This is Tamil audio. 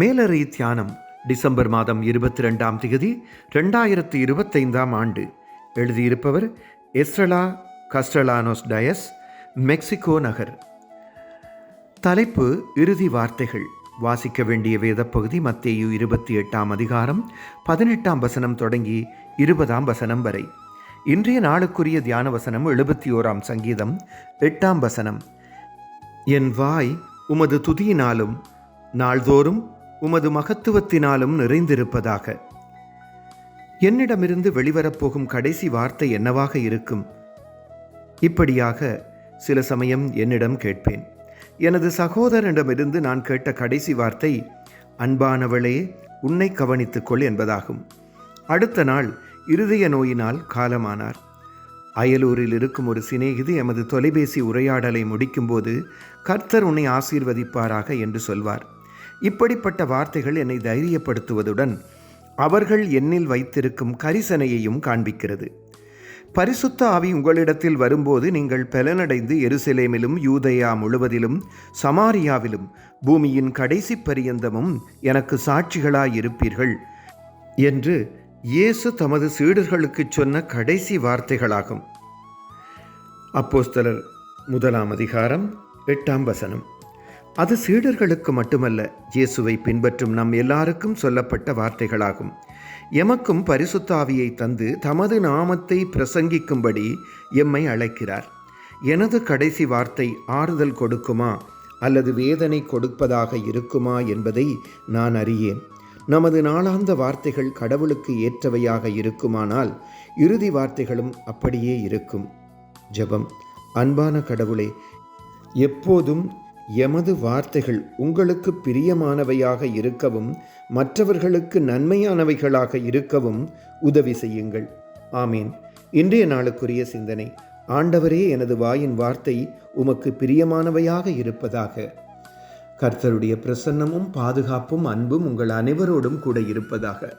மேலறை தியானம் டிசம்பர் மாதம் இருபத்தி ரெண்டாம் தேதி ரெண்டாயிரத்து இருபத்தைந்தாம் ஆண்டு. எழுதியிருப்பவர் எஸ்ரலா கஸ்டலானோஸ் டயஸ் மெக்சிகோ நகர். தலைப்பு இறுதி வார்த்தைகள். வாசிக்க வேண்டிய வேதப்பகுதி மத்தேயு இருபத்தி எட்டாம் அதிகாரம் பதினெட்டாம் வசனம் தொடங்கி இருபதாம் வசனம் வரை. இன்றைய நாளுக்குரிய தியான வசனம் எழுபத்தி ஓராம் சங்கீதம் எட்டாம் வசனம். என் வாய் உமது துதியினாலும் நாள்தோறும் உமது மகத்துவத்தினாலும் நிறைந்திருப்பதாக. என்னிடமிருந்து வெளிவரப்போகும் கடைசி வார்த்தை என்னவாக இருக்கும்? இப்படியாக சில சமயம் என்னிடம் கேட்பேன். எனது சகோதரனிடமிருந்து நான் கேட்ட கடைசி வார்த்தை அன்பானவளே உன்னை கவனித்துக்கொள் என்பதாகும். அடுத்த நாள் இருதய நோயினால் காலமானார். அயலூரில் இருக்கும் ஒரு சிநேகிதி எமது தொலைபேசி உரையாடலை முடிக்கும்போது கர்த்தர் உன்னை ஆசீர்வதிப்பாராக என்று சொல்வார். இப்படிப்பட்ட வார்த்தைகள் என்னை தைரியப்படுத்துவதுடன் அவர்கள் என்னில் வைத்திருக்கும் கரிசனையையும் காண்பிக்கிறது. பரிசுத்த ஆவி உங்களிடத்தில் வரும்போது நீங்கள் பலனடைந்து எருசலேமிலும் யூதயா முழுவதிலும் சமாரியாவிலும் பூமியின் கடைசி பரியந்தமும் எனக்கு சாட்சிகளாயிருப்பீர்கள் என்று இயேசு தமது சீடர்களுக்கு சொன்ன கடைசி வார்த்தைகளாகும். அப்போஸ்தலர் முதலாம் அதிகாரம் எட்டாம் வசனம். அது சீடர்களுக்கு மட்டுமல்ல இயேசுவை பின்பற்றும் நம் எல்லாருக்கும் சொல்லப்பட்ட வார்த்தைகளாகும். எமக்கும் பரிசுத்தாவியை தந்து தமது நாமத்தை பிரசங்கிக்கும்படி எம்மை அழைக்கிறார். எனது கடைசி வார்த்தை ஆறுதல் கொடுக்குமா அல்லது வேதனை கொடுப்பதாக இருக்குமா என்பதை நான் அறியேன். நமது நாளாந்த வார்த்தைகள் கடவுளுக்கு ஏற்றவையாக இருக்குமானால் இறுதி வார்த்தைகளும் அப்படியே இருக்கும். ஜெபம். அன்பான கடவுளே எப்போதும் எமது வார்த்தைகள் உங்களுக்கு பிரியமானவையாக இருக்கவும் மற்றவர்களுக்கு நன்மையானவைகளாக இருக்கவும் உதவி செய்யுங்கள். ஆமீன். இன்றைய நாளுக்குரிய சிந்தனை ஆண்டவரே எனது வாயின் வார்த்தை உமக்கு பிரியமானவையாக இருப்பதாக. கர்த்தருடைய பிரசன்னமும் பாதுகாப்பும் அன்பும் உங்கள் அனைவரோடும் கூட இருப்பதாக.